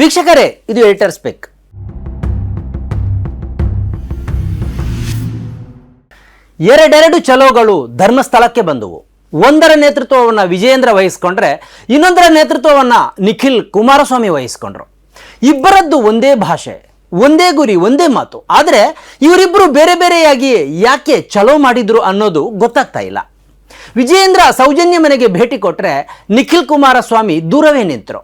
ವೀಕ್ಷಕರೇ, ಇದು editor speck. ಎರಡೆರಡು ಚಲೋಗಳು ಧರ್ಮಸ್ಥಳಕ್ಕೆ ಬಂದವು. ಒಂದರ ನೇತೃತ್ವವನ್ನು ವಿಜಯೇಂದ್ರ ವಹಿಸ್ಕೊಂಡ್ರೆ, ಇನ್ನೊಂದರ ನೇತೃತ್ವವನ್ನು ನಿಖಿಲ್ ಕುಮಾರಸ್ವಾಮಿ ವಹಿಸ್ಕೊಂಡ್ರು. ಇಬ್ಬರದ್ದು ಒಂದೇ ಭಾಷೆ, ಒಂದೇ ಗುರಿ, ಒಂದೇ ಮಾತು. ಆದರೆ ಇವರಿಬ್ಬರು ಬೇರೆ ಬೇರೆಯಾಗಿ ಯಾಕೆ ಚಲೋ ಮಾಡಿದ್ರು ಅನ್ನೋದು ಗೊತ್ತಾಗ್ತಾ ಇಲ್ಲ. ವಿಜಯೇಂದ್ರ ಸೌಜನ್ಯ ಮನೆಗೆ ಭೇಟಿ ಕೊಟ್ಟರೆ ನಿಖಿಲ್ ಕುಮಾರಸ್ವಾಮಿ ದೂರವೇ ನಿಂತರು.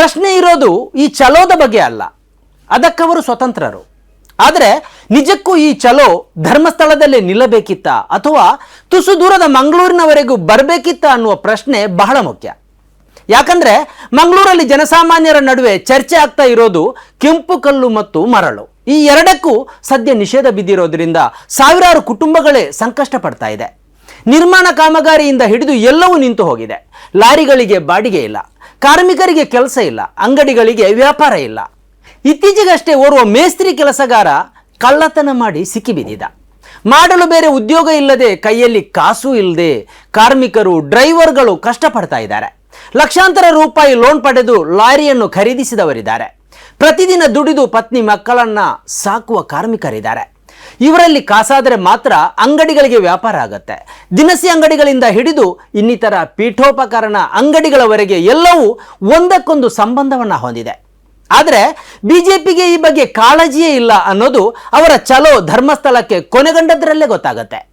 ಪ್ರಶ್ನೆ ಇರೋದು ಈ ಚಲೋದ ಬಗ್ಗೆ ಅಲ್ಲ. ಅದಕ್ಕವರು ಸ್ವತಂತ್ರರು. ಆದರೆ ನಿಜಕ್ಕೂ ಈ ಚಲೋ ಧರ್ಮಸ್ಥಳದಲ್ಲೇ ನಿಲ್ಲಬೇಕಿತ್ತ ಅಥವಾ ತುಸು ದೂರದ ಮಂಗಳೂರಿನವರೆಗೂ ಬರಬೇಕಿತ್ತ ಅನ್ನುವ ಪ್ರಶ್ನೆ ಬಹಳ ಮುಖ್ಯ. ಯಾಕಂದ್ರೆ ಮಂಗಳೂರಲ್ಲಿ ಜನಸಾಮಾನ್ಯರ ನಡುವೆ ಚರ್ಚೆ ಆಗ್ತಾ ಇರೋದು ಕೆಂಪು ಕಲ್ಲು ಮತ್ತು ಮರಳು. ಈ ಎರಡಕ್ಕೂ ಸದ್ಯ ನಿಷೇಧ ಬಿದ್ದಿರೋದ್ರಿಂದ ಸಾವಿರಾರು ಕುಟುಂಬಗಳೇ ಸಂಕಷ್ಟ ಪಡ್ತಾ ಇದೆ. ನಿರ್ಮಾಣ ಕಾಮಗಾರಿಯಿಂದ ಹಿಡಿದು ಎಲ್ಲವೂ ನಿಂತು ಹೋಗಿದೆ. ಲಾರಿಗಳಿಗೆ ಬಾಡಿಗೆ ಇಲ್ಲ. ಕಾರ್ಮಿಕರಿಗೆ ಕೆಲಸ ಇಲ್ಲ, ಅಂಗಡಿಗಳಿಗೆ ವ್ಯಾಪಾರ ಇಲ್ಲ. ಇತ್ತೀಚೆಗಷ್ಟೇ ಓರ್ವ ಮೇಸ್ತ್ರಿ ಕೆಲಸಗಾರ ಕಳ್ಳತನ ಮಾಡಿ ಸಿಕ್ಕಿಬಿದ್ದಿದ್ದ ಮಾಡಲು ಬೇರೆ ಉದ್ಯೋಗ ಇಲ್ಲದೆ ಕೈಯಲ್ಲಿ ಕಾಸು ಇಲ್ಲದೆ ಕಾರ್ಮಿಕರು, ಡ್ರೈವರ್ಗಳು ಕಷ್ಟಪಡ್ತಾ ಇದ್ದಾರೆ. ಲಕ್ಷಾಂತರ ರೂಪಾಯಿ ಲೋನ್ ಪಡೆದು ಲಾರಿಯನ್ನು ಖರೀದಿಸಿದವರಿದ್ದಾರೆ. ಪ್ರತಿದಿನ ದುಡಿದು ಪತ್ನಿ ಮಕ್ಕಳನ್ನ ಸಾಕುವ ಕಾರ್ಮಿಕರಿದ್ದಾರೆ. ಇವರಲ್ಲಿ ಕಾಸಾದರೆ ಮಾತ್ರ ಅಂಗಡಿಗಳಿಗೆ ವ್ಯಾಪಾರ ಆಗತ್ತೆ. ದಿನಸಿ ಅಂಗಡಿಗಳಿಂದ ಹಿಡಿದು ಇನ್ನಿತರ ಪೀಠೋಪಕರಣ ಅಂಗಡಿಗಳವರೆಗೆ ಎಲ್ಲವೂ ಒಂದಕ್ಕೊಂದು ಸಂಬಂಧವನ್ನು ಹೊಂದಿದೆ. ಆದರೆ ಬಿಜೆಪಿಗೆ ಈ ಬಗ್ಗೆ ಕಾಳಜಿಯೇ ಇಲ್ಲ ಅನ್ನೋದು ಅವರ ಚಲೋ ಧರ್ಮಸ್ಥಳಕ್ಕೆ ಕೊನೆಗಂಡದ್ರಲ್ಲೇ ಗೊತ್ತಾಗತ್ತೆ.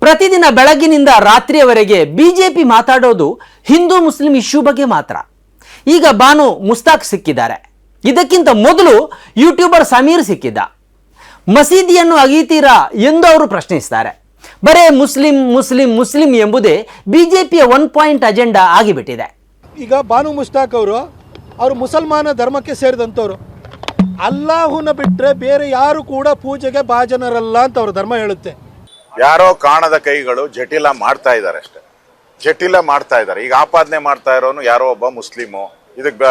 ಪ್ರತಿದಿನ ಬೆಳಗಿನಿಂದ ರಾತ್ರಿಯವರೆಗೆ ಬಿಜೆಪಿ ಮಾತಾಡೋದು ಹಿಂದೂ ಮುಸ್ಲಿಂ ಇಶ್ಯೂ ಬಗ್ಗೆ ಮಾತ್ರ. ಈಗ ಬಾನು ಮುಸ್ತಾಕ್ ಸಿಕ್ಕಿದ್ದಾರೆ. ಇದಕ್ಕಿಂತ ಮೊದಲು ಯೂಟ್ಯೂಬರ್ ಸಮೀರ್ ಸಿಕ್ಕಿದ್ದ. ಮಸೀದಿಯನ್ನು ಅಗೀತೀರಾ ಎಂದು ಅವರು ಪ್ರಶ್ನಿಸ್ತಾರೆ. ಬರೇ ಮುಸ್ಲಿಂ ಮುಸ್ಲಿಂ ಮುಸ್ಲಿಂ ಎಂಬುದೇ ಬಿಜೆಪಿಯ ಒನ್ ಪಾಯಿಂಟ್ ಅಜೆಂಡಾ ಆಗಿಬಿಟ್ಟಿದೆ. ಈಗ ಬಾನು ಮುಷ್ತಾಕ್ ಅವರು ಅವರು ಮುಸಲ್ಮಾನ ಧರ್ಮಕ್ಕೆ ಸೇರಿದಂಥವ್ರು. ಅಲ್ಲಾಹುನ ಬಿಟ್ಟರೆ ಬೇರೆ ಯಾರು ಕೂಡ ಪೂಜೆಗೆ ಭಾಜನರಲ್ಲ ಅಂತ ಅವ್ರ ಧರ್ಮ ಹೇಳುತ್ತೆ. ಯಾರೋ ಕಾಣದ ಕೈಗಳು ಜಟಿಲ ಮಾಡ್ತಾ ಇದ್ದಾರೆ ಅಷ್ಟೇ. ಜಟಿಲ ಮಾಡ್ತಾ ಇದ್ದಾರೆ. ಈಗ ಆಪಾದನೆ ಮಾಡ್ತಾ ಇರೋನು ಯಾರೋ ಒಬ್ಬ ಮುಸ್ಲಿಮು? ಇದಕ್ಕೆ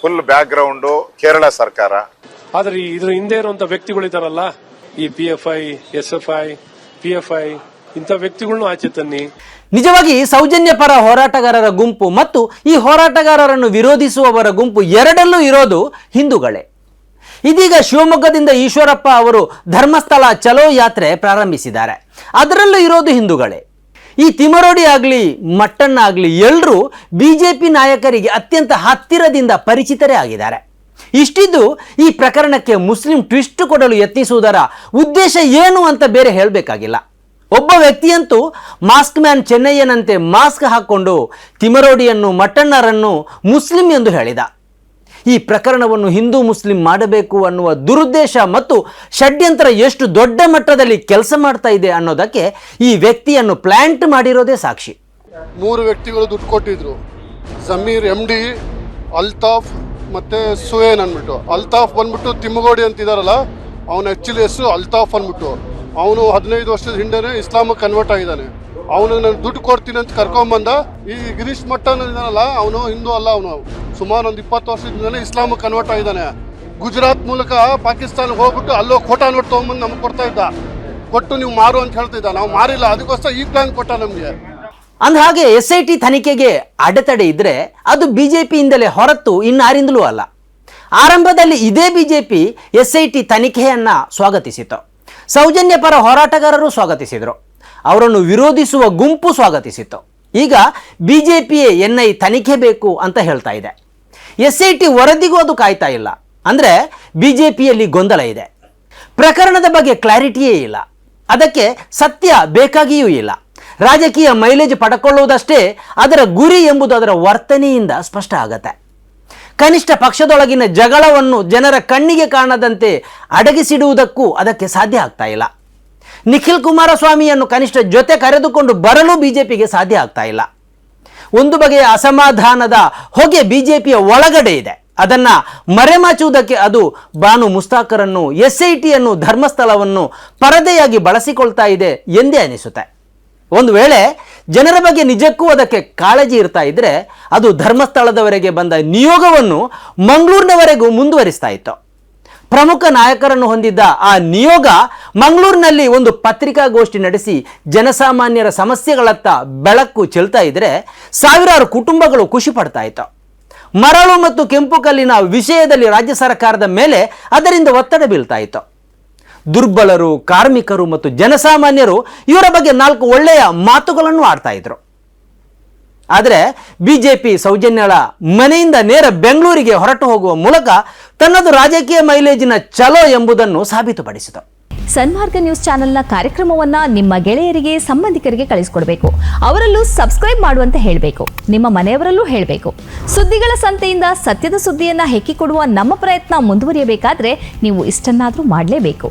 ಫುಲ್ ಬ್ಯಾಕ್ ಗ್ರೌಂಡು ಕೇರಳ ಸರ್ಕಾರ. ಆದ್ರೆ ಇದ್ರ ಹಿಂದೆ ಇರುವಂತ ವ್ಯಕ್ತಿಗಳಿದಾರಲ್ಲ ಈ P F I S F I P F I ಇಂಥ ವ್ಯಕ್ತಿಗಳನ್ನು ಆಚೆ ತನ್ನಿ. ನಿಜವಾಗಿ ಸೌಜನ್ಯ ಪರ ಹೋರಾಟಗಾರರ ಗುಂಪು ಮತ್ತು ಈ ಹೋರಾಟಗಾರರನ್ನು ವಿರೋಧಿಸುವವರ ಗುಂಪು ಎರಡಲ್ಲೂ ಇರೋದು ಹಿಂದೂಗಳೇ. ಇದೀಗ ಶಿವಮೊಗ್ಗದಿಂದ ಈಶ್ವರಪ್ಪ ಅವರು ಧರ್ಮಸ್ಥಳ ಚಲೋ ಯಾತ್ರೆ ಪ್ರಾರಂಭಿಸಿದ್ದಾರೆ. ಅದರಲ್ಲೂ ಇರೋದು ಹಿಂದೂಗಳೇ. ಈ ತಿಮರೋಡಿ ಆಗಲಿ, ಮಟ್ಟಣ್ಣ ಆಗಲಿ ಎಲ್ಲರೂ ಬಿ ಜೆ ಪಿ ನಾಯಕರಿಗೆ ಅತ್ಯಂತ ಹತ್ತಿರದಿಂದ ಪರಿಚಿತರೇ ಆಗಿದ್ದಾರೆ. ಇಷ್ಟಿದ್ದು ಈ ಪ್ರಕರಣಕ್ಕೆ ಮುಸ್ಲಿಂ ಟ್ವಿಸ್ಟ್ ಕೊಡಲು ಯತ್ನಿಸುವುದರ ಉದ್ದೇಶ ಏನು ಅಂತ ಬೇರೆ ಹೇಳಬೇಕಾಗಿಲ್ಲ. ಒಬ್ಬ ವ್ಯಕ್ತಿಯಂತೂ ಮಾಸ್ಕ್ ಮ್ಯಾನ್ ಚೆನ್ನಯ್ಯನಂತೆ ಮಾಸ್ಕ್ ಹಾಕ್ಕೊಂಡು ತಿಮರೋಡಿಯನ್ನು, ಮಟ್ಟಣ್ಣರನ್ನು ಮುಸ್ಲಿಂ ಎಂದು ಹೇಳಿದ. ಈ ಪ್ರಕರಣವನ್ನು ಹಿಂದೂ ಮುಸ್ಲಿಂ ಮಾಡಬೇಕು ಅನ್ನುವ ದುರುದ್ದೇಶ ಮತ್ತು ಷಡ್ಯಂತ್ರ ಎಷ್ಟು ದೊಡ್ಡ ಮಟ್ಟದಲ್ಲಿ ಕೆಲಸ ಮಾಡ್ತಾ ಇದೆ ಅನ್ನೋದಕ್ಕೆ ಈ ವ್ಯಕ್ತಿಯನ್ನು ಪ್ಲಾಂಟ್ ಮಾಡಿರೋದೇ ಸಾಕ್ಷಿ. ಮೂರು ವ್ಯಕ್ತಿಗಳು ದುಡ್ಡು ಕೊಟ್ಟಿದ್ರು. ಜಮೀರ್ ಎಂ ಡಿ ಅಲ್ತಾಫ್ ಮತ್ತೆ ಸುವೇನ್ ಅಂದ್ಬಿಟ್ಟು. ಅಲ್ತಾಫ್ ಬಂದ್ಬಿಟ್ಟು ತಿಮ್ಮಗೋಡಿ ಅಂತಿದಾರಲ್ಲ ಅವನ ಆ್ಯಕ್ಚುಲಿ ಹೆಸರು ಅಲ್ತಾಫ್ ಅಂದ್ಬಿಟ್ಟು. ಅವನು ಹದಿನೈದು ವರ್ಷದ ಹಿಂದೆನೆ ಇಸ್ಲಾಮಿಗೆ ಕನ್ವರ್ಟ್ ಆಗಿದ್ದಾನೆ. ಅವನು ನಾನು ದುಡ್ಡು ಕೊಡ್ತೀನಿ ಅಂತ ಕರ್ಕೊಂಬಂದ, ಈ ಗಿರೀಶ್ ಮಟ್ಟನ್ ಇದ್ದಾನಲ್ಲ ಅವನು ಹಿಂದೂ ಅಲ್ಲ ಅವನು. ಸುಮಾರು ಒಂದು ಇಪ್ಪತ್ತು ವರ್ಷದಿಂದಲೇ ಇಸ್ಲಾಮಿಗೆ ಕನ್ವರ್ಟ್ ಆಗಿದ್ದಾನೆ. ಗುಜರಾತ್ ಮೂಲಕ ಪಾಕಿಸ್ತಾನಕ್ಕೆ ಹೋಗ್ಬಿಟ್ಟು ಅಲ್ಲೋ ಖೋಟಾ ನೋಟ್ ತೊಗೊಂಬಂದು ನಮ್ಗೆ ಕೊಡ್ತಾ ಇದ್ದ. ಕೊಟ್ಟು ನೀವು ಮಾರು ಅಂತ ಹೇಳ್ತಿದ್ದ ನಾವು ಮಾರಿಲ್ಲ, ಅದಕ್ಕೋಸ್ಕರ ಈ ಪ್ಲಾನ್ ಕೊಟ್ಟ ನಮಗೆ. ಅಂದ ಹಾಗೆ ಎಸ್ ಐ ಟಿ ತನಿಖೆಗೆ ಅಡೆತಡೆ ಇದ್ರೆ ಅದು ಬಿಜೆಪಿಯಿಂದಲೇ ಹೊರತು ಇನ್ನಾರಿಂದಲೂ ಅಲ್ಲ. ಆರಂಭದಲ್ಲಿ ಇದೇ ಬಿಜೆಪಿ ಎಸ್ ಐ ಟಿ ತನಿಖೆಯನ್ನ ಸ್ವಾಗತಿಸಿತು. ಸೌಜನ್ಯ ಪರ ಹೋರಾಟಗಾರರು ಸ್ವಾಗತಿಸಿದರು. ಅವರನ್ನು ವಿರೋಧಿಸುವ ಗುಂಪು ಸ್ವಾಗತಿಸಿತ್ತು. ಈಗ ಬಿ ಜೆ ಪಿಯೇ ಎನ್ ಐ ತನಿಖೆ ಬೇಕು ಅಂತ ಹೇಳ್ತಾ ಇದೆ. ಎಸ್ ಐ ಟಿ ವರದಿಗೂ ಅದು ಕಾಯ್ತಾ ಇಲ್ಲ. ಅಂದರೆ ಬಿ ಜೆ ಪಿಯಲ್ಲಿ ಗೊಂದಲ ಇದೆ. ಪ್ರಕರಣದ ಬಗ್ಗೆ ಕ್ಲಾರಿಟಿಯೇ ಇಲ್ಲ. ಅದಕ್ಕೆ ಸತ್ಯ ಬೇಕಾಗಿಯೂ ಇಲ್ಲ. ರಾಜಕೀಯ ಮೈಲೇಜ್ ಪಡ್ಕೊಳ್ಳುವುದಷ್ಟೇ ಅದರ ಗುರಿ ಎಂಬುದು ಅದರ ವರ್ತನೆಯಿಂದ ಸ್ಪಷ್ಟ ಆಗತ್ತೆ. ಕನಿಷ್ಠ ಪಕ್ಷದೊಳಗಿನ ಜಗಳವನ್ನು ಜನರ ಕಣ್ಣಿಗೆ ಕಾಣದಂತೆ ಅಡಗಿಸಿಡುವುದಕ್ಕೂ ಅದಕ್ಕೆ ಸಾಧ್ಯ ಆಗ್ತಾ ಇಲ್ಲ. ನಿಖಿಲ್ ಕುಮಾರಸ್ವಾಮಿಯನ್ನು ಕನಿಷ್ಠ ಜೊತೆ ಕರೆದುಕೊಂಡು ಬರಲು ಬಿಜೆಪಿಗೆ ಸಾಧ್ಯ ಆಗ್ತಾ ಇಲ್ಲ. ಒಂದು ಬಗೆಯ ಅಸಮಾಧಾನದ ಹೊಗೆ ಬಿಜೆಪಿಯ ಒಳಗಡೆ ಇದೆ. ಅದನ್ನ ಮರೆಮಾಚುವುದಕ್ಕೆ ಅದು ಬಾನು ಮುಸ್ತಾಕರನ್ನು ಎಸ್ ಐ ಟಿಯನ್ನು ಧರ್ಮಸ್ಥಳವನ್ನು ಪರದೆಯಾಗಿ ಬಳಸಿಕೊಳ್ತಾ ಇದೆ ಎಂದೇ ಅನಿಸುತ್ತೆ. ಒಂದು ವೇಳೆ ಜನರ ಬಗ್ಗೆ ನಿಜಕ್ಕೂ ಅದಕ್ಕೆ ಕಾಳಜಿ ಇರ್ತಾ ಇದ್ರೆ ಅದು ಧರ್ಮಸ್ಥಳದವರೆಗೆ ಬಂದ ನಿಯೋಗವನ್ನು ಮಂಗಳೂರಿನವರೆಗೂ ಮುಂದುವರಿಸ್ತಾ ಇತ್ತು. ಪ್ರಮುಖ ನಾಯಕರನ್ನು ಹೊಂದಿದ್ದ ಆ ನಿಯೋಗ ಮಂಗಳೂರಿನಲ್ಲಿ ಒಂದು ಪತ್ರಿಕಾಗೋಷ್ಠಿ ನಡೆಸಿ ಜನಸಾಮಾನ್ಯರ ಸಮಸ್ಯೆಗಳತ್ತ ಬೆಳಕು ಚೆಲ್ತಾ ಇದ್ರೆ ಸಾವಿರಾರು ಕುಟುಂಬಗಳು ಖುಷಿ ಪಡ್ತಾ ಇತ್ತು. ಮರಳು ಮತ್ತು ಕೆಂಪು ಕಲ್ಲಿನ ವಿಷಯದಲ್ಲಿ ರಾಜ್ಯ ಸರ್ಕಾರದ ಮೇಲೆ ಅದರಿಂದ ಒತ್ತಡ ಬೀಳ್ತಾ ಇತ್ತು. ದುರ್ಬಲರು, ಕಾರ್ಮಿಕರು ಮತ್ತು ಜನಸಾಮಾನ್ಯರು ಇವರ ಬಗ್ಗೆ ನಾಲ್ಕು ಒಳ್ಳೆಯ ಮಾತುಗಳನ್ನು ಆಡ್ತಾ ಇದ್ರು. ಆದರೆ ಬಿಜೆಪಿ ಸೌಜನ್ಯಳ ಮನೆಯಿಂದ ನೇರ ಬೆಂಗಳೂರಿಗೆ ಹೊರಟು ಹೋಗುವ ಮೂಲಕ ತನ್ನದು ರಾಜಕೀಯ ಮೈಲೇಜಿನ ಚಲೋ ಎಂಬುದನ್ನು ಸಾಬೀತುಪಡಿಸಿತು. ಸನ್ಮಾರ್ಗ ನ್ಯೂಸ್ ಚಾನೆಲ್ನ ಕಾರ್ಯಕ್ರಮವನ್ನ ನಿಮ್ಮ ಗೆಳೆಯರಿಗೆ, ಸಂಬಂಧಿಕರಿಗೆ ಕಳಿಸಿಕೊಡಬೇಕು. ಅವರಲ್ಲೂ ಸಬ್ಸ್ಕ್ರೈಬ್ ಮಾಡುವಂತೆ ಹೇಳಬೇಕು. ನಿಮ್ಮ ಮನೆಯವರಲ್ಲೂ ಹೇಳಬೇಕು. ಸುದ್ದಿಗಳ ಸಂತೆಯಿಂದ ಸತ್ಯದ ಸುದ್ದಿಯನ್ನ ಹೆಕ್ಕಿಕೊಡುವ ನಮ್ಮ ಪ್ರಯತ್ನ ಮುಂದುವರಿಯಬೇಕಾದ್ರೆ ನೀವು ಇಷ್ಟನ್ನಾದರೂ ಮಾಡಲೇಬೇಕು.